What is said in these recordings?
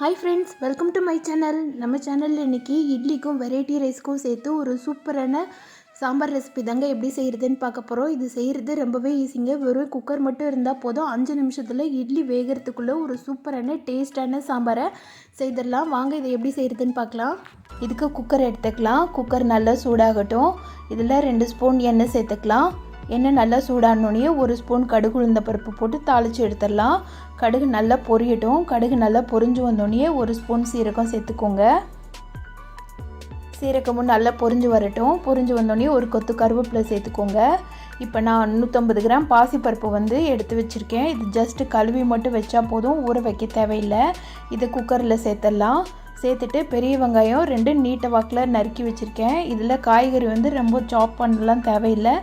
Hi friends welcome to my channel நம்ம சேனலில் இன்றைக்கி இட்லிக்கும் வெரைட்டி ரைஸ்க்கும் சேர்த்து ஒரு சூப்பரான சாம்பார் ரெசிபி தாங்க எப்படி செய்கிறதுன்னு பார்க்க போகிறோம் இது செய்கிறது ரொம்பவே ஈஸிங்க வெறும் குக்கர் மட்டும் இருந்தால் போதும். அஞ்சு நிமிஷத்தில் இட்லி வேகிறதுக்குள்ளே ஒரு சூப்பரான டேஸ்டான சாம்பாரை செய்திடலாம். வாங்க இதை எப்படி செய்கிறதுன்னு பார்க்கலாம். இதுக்கு குக்கர் எடுத்துக்கலாம். குக்கர் நல்லா சூடாகட்டும். இதில் ரெண்டு ஸ்பூன் எண்ணெய் சேர்த்துக்கலாம். எண்ணெய் நல்லா சூடானோடனே ஒரு ஸ்பூன் கடுகு உளுந்த பருப்பு போட்டு தாளித்து எடுத்துடலாம். கடுகு நல்லா பொரியட்டும். கடுகு நல்லா பொரிஞ்சு வந்தோடனே ஒரு ஸ்பூன் சீரகம் சேர்த்துக்கோங்க. சீரகமும் நல்லா பொரிஞ்சு வரட்டும். பொரிஞ்சு வந்தோடனே ஒரு கொத்து கருவேப்பிலை சேர்த்துக்கோங்க. இப்போ நான் நூற்றம்பது கிராம் பாசிப்பருப்பு வந்து எடுத்து வச்சுருக்கேன். இது ஜஸ்ட்டு கழுவி மட்டும் வச்சா போதும். ஊற வைக்க தேவையில்லை. இதை குக்கரில் சேர்த்துடலாம். சேர்த்துட்டு பெரிய வெங்காயம் ரெண்டு நீட்டை வாக்கில் நறுக்கி வச்சுருக்கேன். இதில் காய்கறி வந்து ரொம்ப சாப் பண்ணலாம் தேவையில்லை.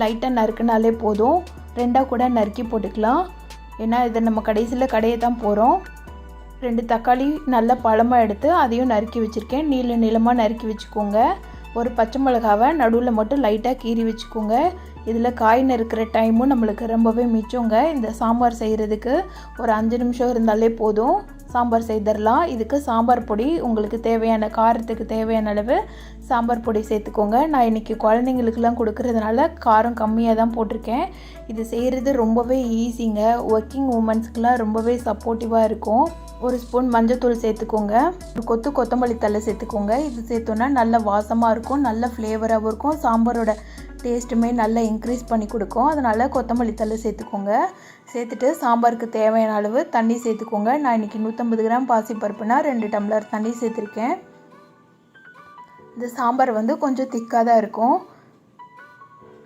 லைட்டாக நறுக்குனாலே போதும். ரெண்டாக கூட நறுக்கி போட்டுக்கலாம். ஏன்னா இதை நம்ம கடைசியில் கடையை தான் போகிறோம் ரெண்டு தக்காளி நல்ல பழமாக எடுத்து அதையும் நறுக்கி வச்சுருக்கேன். நீள நீளமாக நறுக்கி வச்சுக்கோங்க. ஒரு பச்சை மிளகாவை நடுவில் மட்டும் லைட்டாக கீறி வச்சுக்கோங்க. இதில் காய் நறுக்கிற டைமும் நம்மளுக்கு ரொம்பவே மிச்சங்க. இந்த சாம்பார் செய்கிறதுக்கு ஒரு அஞ்சு நிமிஷம் இருந்தாலே போதும். சாம்பார் செய்திடலாம் இதுக்கு சாம்பார் பொடி உங்களுக்கு தேவையான காரத்துக்கு தேவையான அளவு சாம்பார் பொடி சேர்த்துக்கோங்க. நான் இன்றைக்கி குழந்தைங்களுக்கெல்லாம் கொடுக்கறதுனால காரம் கம்மியாக தான் போட்டிருக்கேன். இது செய்கிறது ரொம்பவே ஈஸிங்க. ஒர்க்கிங் உமன்ஸ்க்கெலாம் ரொம்பவே சப்போர்ட்டிவாக இருக்கும். ஒரு ஸ்பூன் மஞ்சத்தூள் சேர்த்துக்கோங்க. ஒரு கொத்து கொத்தமல்லி தலை சேர்த்துக்கோங்க. இது சேர்த்தோன்னா நல்ல வாசமாக இருக்கும் நல்ல ஃப்ளேவராகவும் இருக்கும். சாம்பாரோட டேஸ்ட்டுமே நல்லா இன்க்ரீஸ் பண்ணி கொடுக்கும். அதனால் கொத்தமல்லி தலை சேர்த்துக்கோங்க. சேர்த்துட்டு சாம்பாருக்கு தேவையான அளவு தண்ணி சேர்த்துக்கோங்க. நான் இன்றைக்கி நூற்றம்பது கிராம் பாசிப்பருப்புனா ரெண்டு டம்ளர் தண்ணி சேர்த்துருக்கேன். இந்த சாம்பார் வந்து கொஞ்சம் திக்காக தான் இருக்கும்.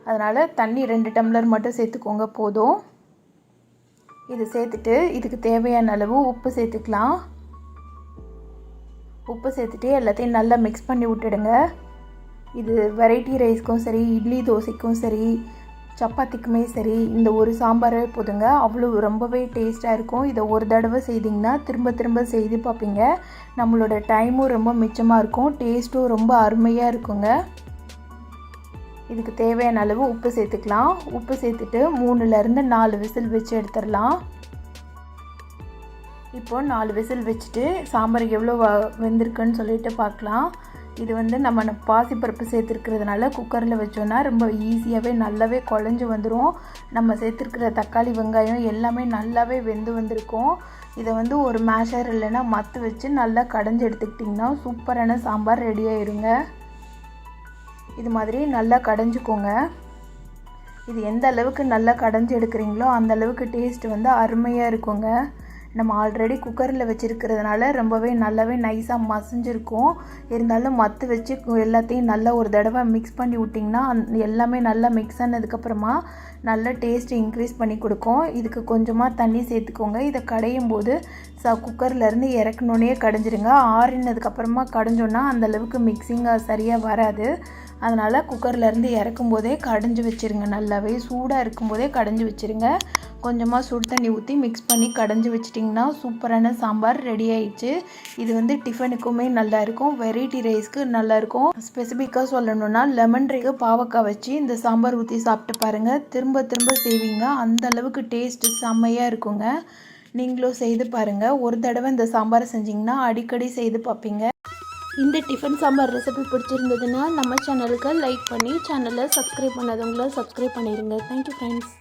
அதனால் தண்ணி ரெண்டு டம்ளர் மட்டும் சேர்த்துக்கோங்க போதும். இது சேர்த்துட்டு இதுக்கு தேவையான அளவு உப்பு சேர்த்துக்கலாம். உப்பு சேர்த்துட்டு எல்லாத்தையும் நல்லா மிக்ஸ் பண்ணி விட்டுடுங்க. இது வெரைட்டி ரைஸ்க்கும் சரி இட்லி தோசைக்கும் சரி சப்பாத்திக்குமே சரி இந்த ஒரு சாம்பாரே போதுங்க. அவ்வளோ ரொம்பவே டேஸ்ட்டாக இருக்கும். இதை ஒரு தடவை செய்திங்கன்னா திரும்ப திரும்ப செய்து பார்ப்பீங்க. நம்மளோட டைமும் ரொம்ப மிச்சமாக இருக்கும். டேஸ்ட்டும் ரொம்ப அருமையாக இருக்குங்க. இதுக்கு தேவையான அளவு உப்பு சேர்த்துக்கலாம். உப்பு சேர்த்துட்டு மூணுலேருந்து நாலு விசில் வச்சு எடுத்துடலாம். இப்போ நாலு விசில் வச்சுட்டு சாம்பார் எவ்வளோ வெந்திருக்குன்னு சொல்லிட்டு பார்க்கலாம். இது வந்து நம்ம பாசிப்பருப்பு சேர்த்துருக்கிறதுனால குக்கரில் வச்சோன்னா ரொம்ப ஈஸியாகவே நல்லாவே குழஞ்சி வந்துடும் நம்ம சேர்த்துருக்கிற தக்காளி வெங்காயம் எல்லாமே நல்லாவே வெந்து வந்திருக்கும். இதை வந்து ஒரு மேஷர் இல்லைன்னா மத்து வச்சு நல்லா கடைஞ்சி எடுத்துக்கிட்டிங்கன்னா சூப்பரான சாம்பார் ரெடி ஆயிருங்க. இது மாதிரி நல்லா கடைஞ்சிக்கோங்க. இது எந்த அளவுக்கு நல்லா கடைஞ்சி எடுக்கிறீங்களோ அந்த அளவுக்கு டேஸ்ட் வந்து அருமையாக இருக்குங்க. நம்ம ஆல்ரெடி குக்கரில் வச்சுருக்கிறதுனால ரொம்பவே நல்லாவே நைஸாக மசிஞ்சிருக்கும். இருந்தாலும் மத்து வச்சு எல்லாத்தையும் நல்லா ஒரு தடவை மிக்ஸ் பண்ணி விட்டிங்கன்னா அந் எல்லாமே நல்லா மிக்ஸ் ஆனதுக்கப்புறமா நல்ல டேஸ்ட் இன்க்ரீஸ் பண்ணி கொடுக்கும். இதுக்கு கொஞ்சமாக தண்ணி சேர்த்துக்கோங்க. இதை கடையும் போது ச குக்கர்லேருந்து இறக்கணுன்னே கடைஞ்சிருங்க. ஆறினதுக்கப்புறமா கடைஞ்சோன்னா அந்தளவுக்கு மிக்சிங்காக சரியாக வராது. அதனால் குக்கர்லேருந்து இறக்கும் போதே கடைஞ்சி வச்சுருங்க. நல்லாவே சூடாக இருக்கும்போதே கடைஞ்சி வச்சுருங்க. கொஞ்சமாக சுடு தண்ணி ஊற்றி மிக்ஸ் பண்ணி கடைஞ்சி வச்சிட்டிங்கன்னா சூப்பரான சாம்பார் ரெடி ஆயிடுச்சு. இது வந்து டிஃபனுக்குமே நல்லா இருக்கும். வெரைட்டி ரைஸ்க்கு நல்லாயிருக்கும் ஸ்பெசிஃபிக்காக சொல்லணும்னா லெமன் ரைக்கு பாவக்காய் வச்சு இந்த சாம்பார் ஊற்றி சாப்பிட்டு பாருங்கள் திரும்ப திரும்ப செய்வீங்க. அந்த அளவுக்கு டேஸ்ட்டு செம்மையாக இருக்குங்க. நீங்களும் செய்து பாருங்கள் ஒரு தடவை இந்த சாம்பாரை செஞ்சிங்கன்னா அடிக்கடி செய்து பார்ப்பீங்க. இந்த டிஃபன் சாம்பார் ரெசிபி பிடிச்சிருந்ததுன்னா நம்ம சேனலுக்கு லைக் பண்ணி சேனலை சப்ஸ்கிரைப் பண்ணாதவங்கள சப்ஸ்கிரைப் பண்ணிடுங்க. Thank you friends